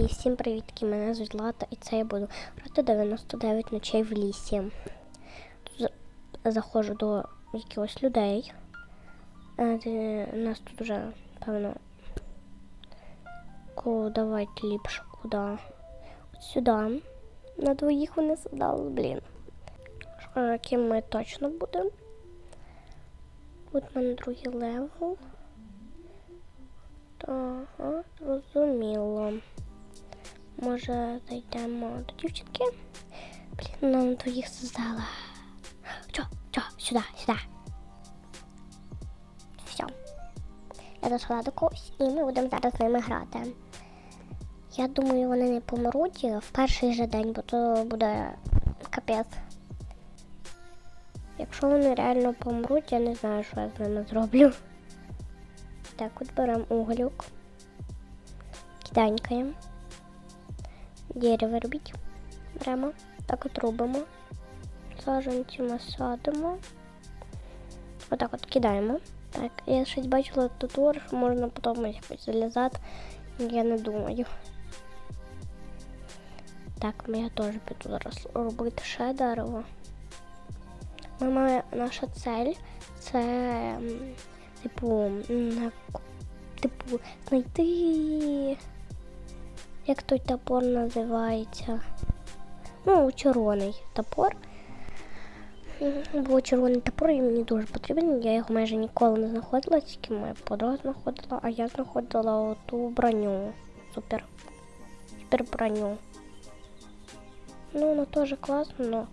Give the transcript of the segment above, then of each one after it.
І всім привітки, мене звуть Лата, і це я буду грати 99 ночей в лісі. Тут заходжу до якихось людей. Е, Нас тут вже, певно, давайте ліпше куди. От сюди. На двоїх вони задали, блін. Що, Яким ми точно будемо? Тут в мене другий левел. Ага, зрозуміло. Може, зайдемо до дівчинки? Блін, нам то їх создала. Чо, чо, сюди, сюди. Все. Я зайшла до когось і ми будемо зараз з ними грати. Я думаю, вони не помруть в перший же день, бо то буде капець. Якщо вони реально помруть, я не знаю, що я з ними зроблю. Так, от беремо уголюк. Киданькаємо. Дерево робіть. Беремо. Так от робимо. Саженці ми садимо. Отак от кидаємо. Так, я щось бачила тут, що можна потім якось залізати. Я не думаю. Так, я теж піду зараз робити ще дерево. Мама, наша цель це типу, типу, знайти. Як той топор називається? Ну, червоний топор. Бо червоний топор і мені дуже потрібен. Я його майже ніколи не знаходила, тільки моя подруга знаходила, а я знаходила оту броню. Супер. Супер броню. Ну, вона теж класна, но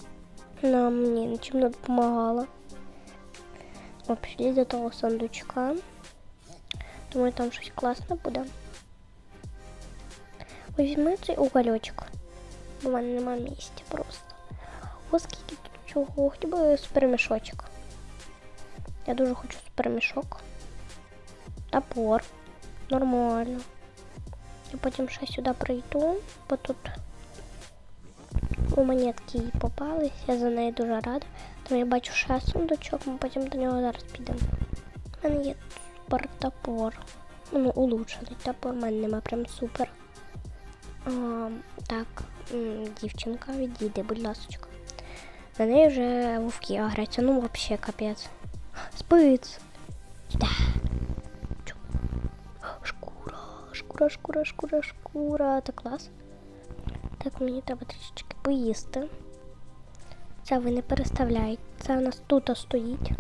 вона мені нічим не допомагала. О, пішли до того сундучка. Думаю, там щось класне буде. Візьми цей угольочок. Бо в мене нема місця просто. О, скільки тут чого. Хотів би супермішочок. Я дуже хочу супермішок. Топор. Нормально. І потім ще сюди прийду, бо тут у монетки попались, я за нею дуже рада. Там я бачу ще сундучок, ми потім до нього зараз підемо. У мене є супер топор. Ну, улучшений топор, у мене нема прям супер. А, так, дівчинка, відійди, будь ласочка. На неї вже вовки агряться, ну взагалі капець. Спиць. Шкура, шкура, шкура, шкура, шкура. Так клас. Так, мені треба трішечки поїсти. Це ви не переставляєте. Це у нас тут стоїть.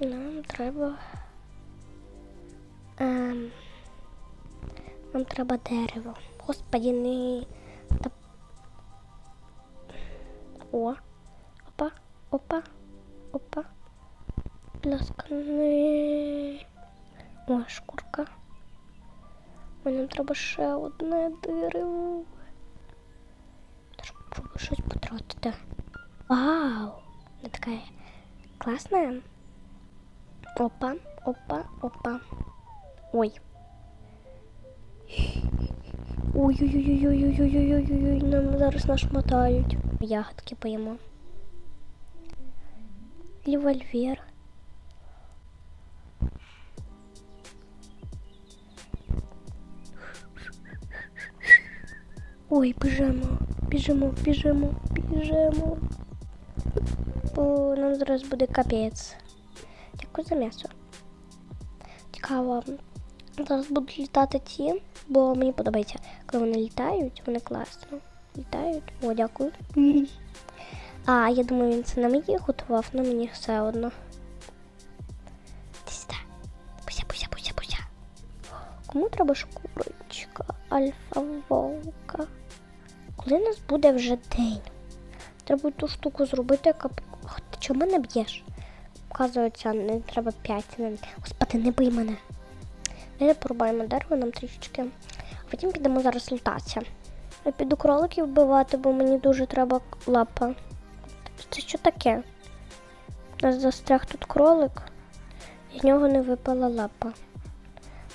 Нам треба. Ем, нам треба дерево. Господі, не. Та... О. Опа, опа, опа. Ласка, не. О, шкурка. Мені треба ще одне дерево. Тож попробую щось потратити. Вау! Вона така класна. Опа, опа, опа. Ой. Ой-ой-ой-ой-ой-ой-ой-ой-ой, нам зараз нашмотають. Ягодки поїмо. Револьвер. Ой, біжимо, біжимо, біжимо, біжимо. Бо нам зараз буде капець. Дякую за м'ясо. Цікаво. Зараз будуть літати ті, бо мені подобається, коли вони літають, вони класно. Літають. О, дякую. А, я думаю, він це на мені готував, але мені все одно. Ти сюди. Пуся, пуся, пуся, пуся. Кому треба шкурочка? Альфа волка. Коли у нас буде вже день? Треба ту штуку зробити, яка. Ах, ти чого мене б'єш? Вказується, не треба 5. Господи, не бий мене. Ми порубаємо дерево нам трішечки. А потім підемо зараз лутатися. Я піду кроликів вбивати, бо мені дуже треба лапа. Це що таке? У нас застряг тут кролик, і з нього не випала лапа.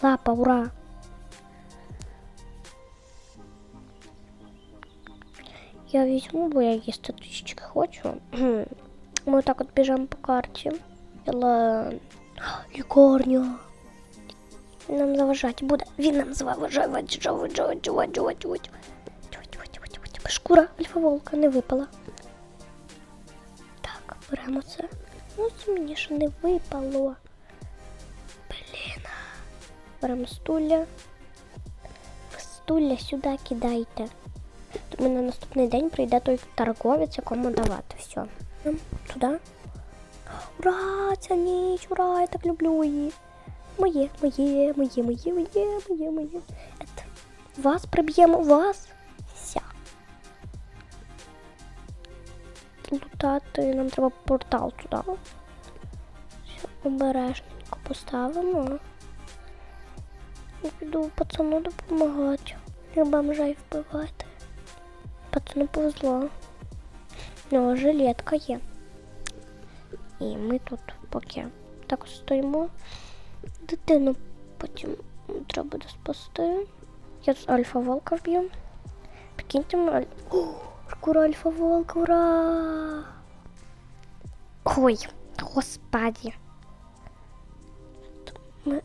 Лапа, ура! Я візьму, бо я їсти трішечки хочу. Ми так от біжимо по карті. Ла... Лікарня. Нам заважати буде. Він нам заважати. Шкура альфа-волка не випала. Так, беремо це. Ось мені ж не випало. Блін. Беремо стулля. Стулля сюди кидайте. Тому на наступний день прийде той торговець, якому давати. Все. Туди. Ура! Ця ніч! Ура! Я так люблю її. Моє, моє, моє, моє, моє, моє, моє. Ет. Вас приб'ємо, вас. Ся. Лутати, нам треба портал туди. Все, обережненько поставимо. Я піду пацану допомагати. Я бомжей вбивати. Пацану повезло. У нього жилетка є. І ми тут поки так стоїмо. Дитину потім треба буде спасти. Я тут альфа волка вб'ю. Прикиньте. О, шкура альфа волка, ура! Ой, господі. Ми...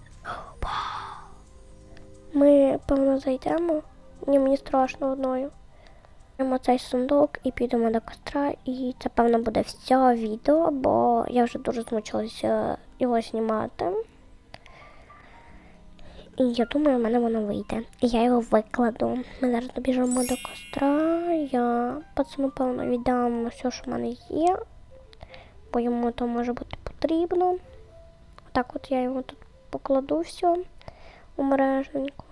Ми, певно, зайдемо. Ні, мені страшно одною. Беремо цей сундук і підемо до костра. І це, певно, буде все відео, бо я вже дуже змучилася його знімати. І я думаю, в мене воно вийде. Я його викладу. Ми зараз добіжимо до костра. Я пацану, певно, віддам все, що в мене є, бо йому то може бути потрібно. Так от я його тут покладу все у мереженьку.